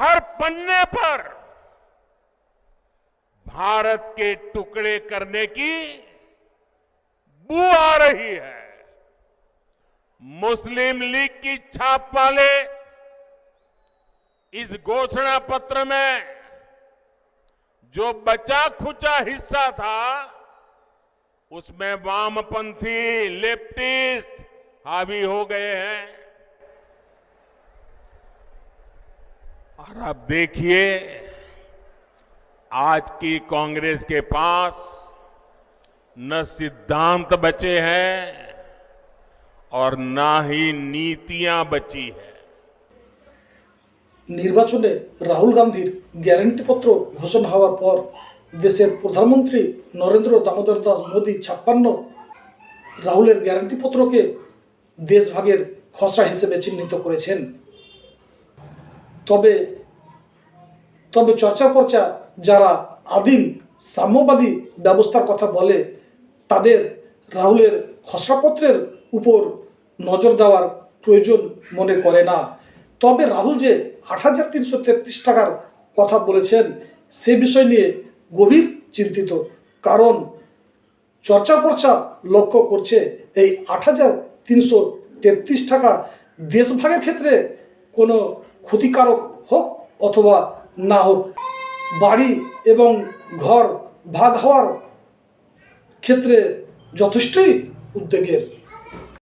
हर पन्ने पर भारत के टुकड़े करने की बू आ रही है। मुस्लिम लीग की छाप वाले इस घोषणा पत्र में जो बचा खुचा हिस्सा था, उसमें वामपंथी, लेफ्टिस्ट हावी हो गए हैं। और अब देखिए आज की कांग्रेस के पास न सिद्धांत बचे हैं और ना ही नीतियां बची है নির্বাচনে রাহুল গান্ধীর গ্যারান্টিপত্র ঘোষণা হওয়ার পর দেশের প্রধানমন্ত্রী নরেন্দ্র দামোদর দাস মোদী ছাপ্পান্ন রাহুলের গ্যারান্টিপত্রকে দেশভাগের খসড়া হিসেবে চিহ্নিত করেছেন তবে তবে চর্চা পর্চা যারা আদিম সাম্যবাদী ব্যবস্থার কথা বলে, তাদের রাহুলের খসড়াপত্রের উপর নজর দেওয়ার প্রয়োজন মনে করে না। তবে রাহুল যে আট হাজার তিনশো তেত্রিশ টাকার কথা বলেছেন, সে বিষয় নিয়ে গভীর চিন্তিত। কারণ, চর্চা পর্চা লক্ষ্য করছে এই আট হাজার তিনশো তেত্রিশ টাকা দেশভাগের ক্ষেত্রে কোনো ক্ষতিকারক হোক অথবা না হোক বাড়ি এবং ঘর ভাগ হওয়ার ক্ষেত্রে যথেষ্টই উদ্বেগের।